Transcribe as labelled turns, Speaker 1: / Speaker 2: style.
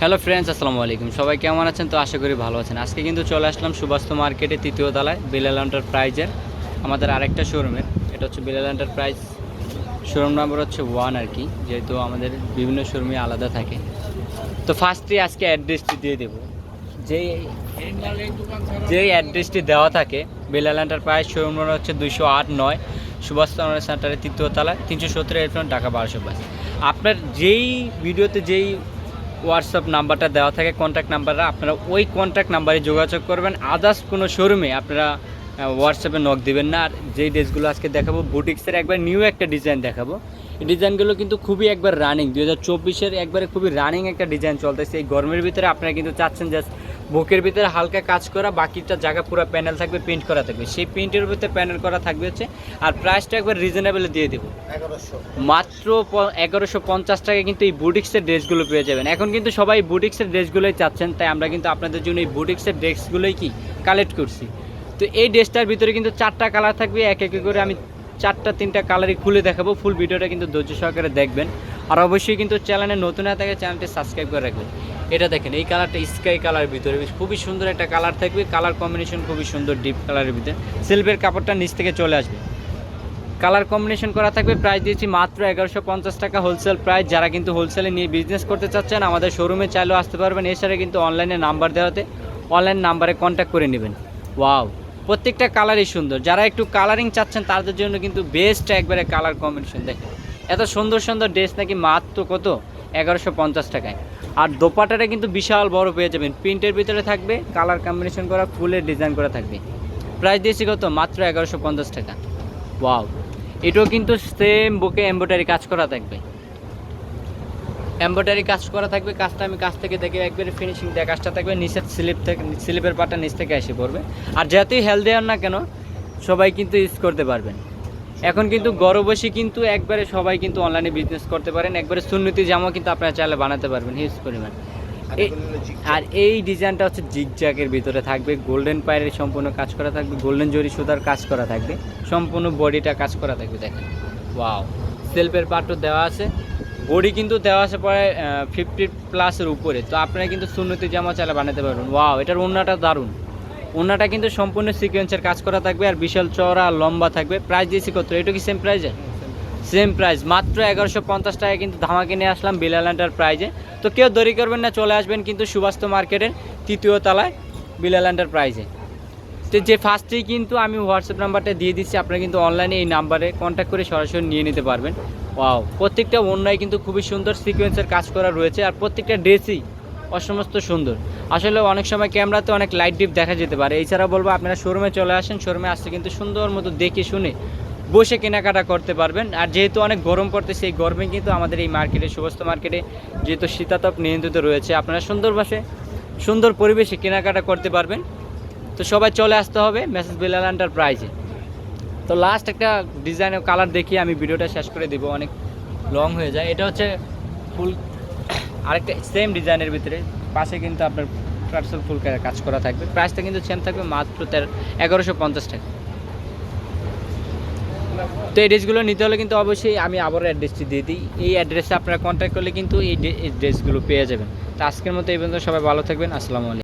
Speaker 1: Hello friends আসসালামু আলাইকুম। সবাই কেমন আছেন? তো আশা করি ভালো আছেন। আজকে কিন্তু চলে আসলাম সুবাস্ত মার্কেটে তৃতীয় তলায় বিলাল এন্টারপ্রাইজের আমাদের আরেকটা শোরুমের এটা হচ্ছে বিলাল এন্টারপ্রাইজ শোরুম নাম্বার হচ্ছে ওয়ান আর কি, যেহেতু আমাদের বিভিন্ন শোরুমে আলাদা থাকে। তো ফার্স্টে আজকে অ্যাড্রেসটি দিয়ে দেবো। যেই যেই অ্যাড্রেসটি দেওয়া থাকে বিলাল এন্টারপ্রাইজ শোরুম নম্বর হচ্ছে দুইশো আট নয় সুভাষ চন্দ্র সেন্টারের তৃতীয় তলায়, তিনশো সত্তর এলফোন ঢাকা বারোশো বাইশ আপনার যেই ভিডিওতে যেই হোয়াটসঅ্যাপ নাম্বারটা দেওয়া থাকে কন্ট্যাক্ট নাম্বারটা। আপনারা ওই কন্ট্যাক্ট নাম্বারে যোগাযোগ করবেন। আদার্স কোনো শোরুমে আপনারা হোয়াটসঅ্যাপে নক দেবেন না। আর যেই ড্রেসগুলো আজকে দেখাবো বুটিক্সের একবার নিউ একটা ডিজাইন দেখাবো। এই ডিজাইনগুলো কিন্তু খুবই একবার রানিং দু হাজার চব্বিশের একবারে খুবই রানিং একটা ডিজাইন চলতেছে। এই গরমের ভিতরে আপনারা কিন্তু চাচ্ছেন জাস্ট বুকের ভিতরে হালকা কাজ করা বাকিটা জায়গা পুরো প্যানেল থাকবে প্রিন্ট করা থাকবে। সেই প্রিন্টের ভিতরে প্যানেল করা থাকবে হচ্ছে আর প্রাইসটা একবার রিজনেবল দিয়ে দেবো।
Speaker 2: এগারোশো।
Speaker 1: মাত্র এগারোশো পঞ্চাশ টাকা কিন্তু এই বুটিক্সের ড্রেসগুলো পেয়ে যাবেন। এখন কিন্তু সবাই বুটিক্সের ড্রেসগুলোই চাচ্ছেন তাই আমরা কিন্তু আপনাদের জন্য এই বুটিক্সের ড্রেসগুলোই কি কালেক্ট করছি। তো এই ড্রেসটার ভিতরে কিন্তু চারটা কালার থাকবে এক এক করে আমি চারটা তিনটা কালারই খুলে দেখাবো। ফুল ভিডিওটা কিন্তু ধৈর্য সহকারে দেখবেন। আর অবশ্যই কিন্তু চ্যানেলে নতুন হয়ে থাকে চ্যানেলটি সাবস্ক্রাইব করে রাখবেন। এটা দেখেন, এই কালারটা স্কাই কালার ভিতরে। খুবই সুন্দর একটা কালার থাকবে। কালার কম্বিনেশন খুবই সুন্দর ডিপ কালারের ভিতরে। সিল্ভের কাপড়টা নিচ থেকে চলে আসবে। কালার কম্বিনেশন করা থাকবে প্রাইস দিয়েছি মাত্র এগারোশো পঞ্চাশ টাকা হোলসেল প্রাইস যারা কিন্তু হোলসেলে নিয়ে বিজনেস করতে চাচ্ছেন, আমাদের শোরুমে চাইলেও আসতে পারবেন। এছাড়া কিন্তু অনলাইনে নাম্বার দেওয়াতে অনলাইন নাম্বারে কন্ট্যাক্ট করে নেবেন। ওয়াও প্রত্যেকটা কালারই সুন্দর। যারা একটু কালারিং চাচ্ছেন, তাদের জন্য কিন্তু বেস্ট একবারে কালার কম্বিনেশন দেখেন, এত সুন্দর সুন্দর ড্রেস নাকি মাত্র কত? এগারোশো পঞ্চাশ টাকায়। আর দোপাটাটা কিন্তু বিশাল বড় পেয়ে যাবেন। প্রিন্টের ভিতরে থাকবে, কালার কম্বিনেশন করা, ফুলের ডিজাইন করা থাকবে। প্রাইস দিয়েছি কত? মাত্র এগারোশো পঞ্চাশ টাকা। ওয়াও এটাও কিন্তু সেম বুকে এমব্রয়ডারি কাজ করা থাকবে। এমব্রয়ডারি কাজ করা থাকবে, কাজটা আমি কাছ থেকে দেখে একবারে ফিনিশিং দেওয়া কাজটা থাকবে, নিচের স্লিপ থেকে স্লিপের পাটা নিচ থেকে এসে পড়বে। আর যতই হেলদি দেওয়ার না কেন, সবাই কিন্তু ইউজ করতে পারবেন। এখন কিন্তু গরবসী কিন্তু একবারে সবাই কিন্তু অনলাইনে বিজনেস করতে পারেন। একবারে সুন্নতি জামা কিন্তু আপনারা চাইলে বানাতে পারবেন হিউজ পরিমাণ। আর এই ডিজাইনটা হচ্ছে জিগজ্যাগের ভিতরে থাকবে গোল্ডেন পায়ের সম্পূর্ণ কাজ করা থাকবে গোল্ডেন জরি সুতার কাজ করা থাকবে, সম্পূর্ণ বডিটা কাজ করা থাকবে, দেখেন। ওয়াও সেলফের পার্টও দেওয়া আছে। বডি কিন্তু দেওয়া আছে পরে ফিফটি প্লাসের উপরে। তো আপনারা কিন্তু সুন্নতি জামা চালা বানাতে পারবেন। ওয়াও এটার ওড়নাটা দারুণ। ওড়নাটা কিন্তু সম্পূর্ণ সিকোয়েন্সের কাজ করা থাকবে আর বিশাল চওড়া লম্বা থাকবে। প্রাইস দিয়েছি কত? এটা কি সেম প্রাইজে সেম প্রাইস মাত্র এগারোশো পঞ্চাশ টাকা কিন্তু ধামাকে নিয়ে আসলাম বিলাল্যান্ডার প্রাইজে তো কেউ দেরি করবেন না চলে আসবেন কিন্তু সুবাস্ত মার্কেটের তৃতীয় তলায় বিলাল্যান্ডার প্রাইজে তো যে ফার্স্টেই কিন্তু আমি হোয়াটসঅ্যাপ নাম্বারটা দিয়ে দিচ্ছি আপনারা কিন্তু অনলাইনে এই নাম্বারে কন্ট্যাক্ট করে সরাসরি নিয়ে নিতে পারবেন। ওয়াও প্রত্যেকটা অন্যায় কিন্তু খুবই সুন্দর সিকোয়েন্সের কাজ করা রয়েছে আর প্রত্যেকটা ড্রেসই অসমস্ত সুন্দর। আসলে অনেক সময় ক্যামেরাতে অনেক লাইট ডিপ দেখা যেতে পারে। এছাড়া বলব, আপনারা শোরুমে চলে আসেন শোরুমে আসতে কিন্তু সুন্দর মতো দেখে শুনে বসে কেনাকাটা করতে পারবেন। আর যেহেতু অনেক গরম পড়তে সেই গরমে কিন্তু আমাদের এই মার্কেটে সুবস্ত মার্কেটে যেহেতু শীতাতপ নিয়ন্ত্রিত রয়েছে, আপনারা সুন্দর বাসে, সুন্দর পরিবেশে কেনাকাটা করতে পারবেন। তো সবাই চলে আসতে হবে মেসেজ বিলালান্ডার প্রাইজে তো লাস্ট একটা ডিজাইনের কালার দেখিয়ে আমি ভিডিওটা শেষ করে দিব, অনেক লং হয়ে যায়। এটা হচ্ছে ফুল আরেকটা সেম ডিজাইনের ভিতরে। পাশে কিন্তু আপনার পার্সেল ফুল কাজ করা থাকবে। প্রাইসটা কিন্তু সেম থাকবে, মাত্র তেরো এগারোশো পঞ্চাশ টাকা। তো এই ড্রেসগুলো নিতে হলে কিন্তু অবশ্যই আমি আবার অ্যাড্রেসটি দিয়ে দিই। এই অ্যাড্রেসে আপনারা কন্ট্যাক্ট করলে কিন্তু এই ড্রেসগুলো পেয়ে যাবেন। তো আজকের মতো এই পর্যন্ত সবাই ভালো থাকবেন। আসসালামু আলাইকুম।